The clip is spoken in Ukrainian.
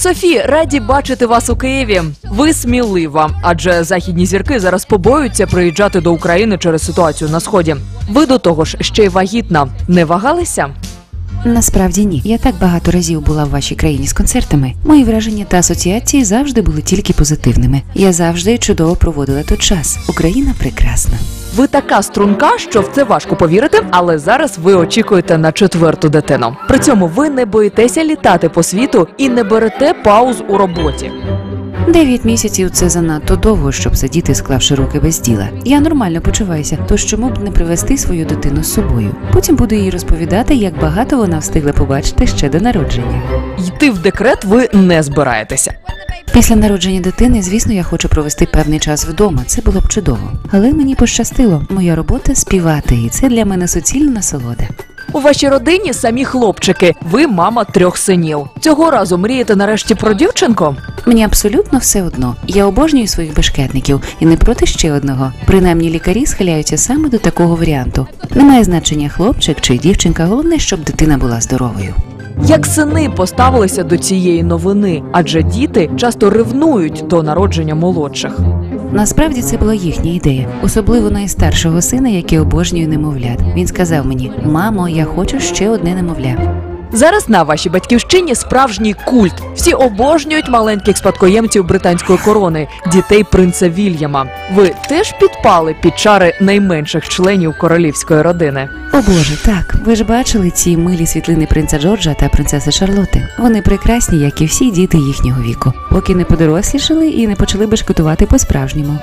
Софі, раді бачити вас у Києві. Ви смілива, адже західні зірки зараз побоюються приїжджати до України через ситуацію на сході. Ви до того ж ще й вагітна. Не вагалися? Насправді ні. Я так багато разів була в вашій країні з концертами. Мої враження та асоціації завжди були тільки позитивними. Я завжди чудово проводила тут час. Україна прекрасна. Ви така струнка, що в це важко повірити, але зараз ви очікуєте на четверту дитину. При цьому ви не боїтеся літати по світу і не берете пауз у роботі. Дев'ять місяців це занадто довго, щоб сидіти, склавши руки без діла. Я нормально почуваюся, тож чому б не привезти свою дитину з собою? Потім буду їй розповідати, як багато вона встигла побачити ще до народження. Йти в декрет ви не збираєтеся. Після народження дитини, звісно, я хочу провести певний час вдома. Це було б чудово. Але мені пощастило. Моя робота співати, і це для мене суцільна насолода. У вашій родині самі хлопчики. Ви мама трьох синів. Цього разу мрієте нарешті про дівчинку? Мені абсолютно все одно. Я обожнюю своїх бешкетників і не проти ще одного. Принаймні лікарі схиляються саме до такого варіанту. Немає значення хлопчик чи дівчинка, головне, щоб дитина була здоровою. Як сини поставилися до цієї новини, адже діти часто ревнують до народження молодших. Насправді це була їхня ідея, особливо найстаршого сина, який обожнює немовлят. Він сказав мені: Мамо, я хочу ще одне немовля. Зараз на вашій батьківщині справжній культ. Всі обожнюють маленьких спадкоємців британської корони, дітей принца Вільяма. Ви теж підпали під чари найменших членів королівської родини. О Боже, так ви ж бачили ці милі світлини принца Джорджа та принцеси Шарлотти. Вони прекрасні, як і всі діти їхнього віку, поки не подорослішали і не почали бешкетувати по-справжньому.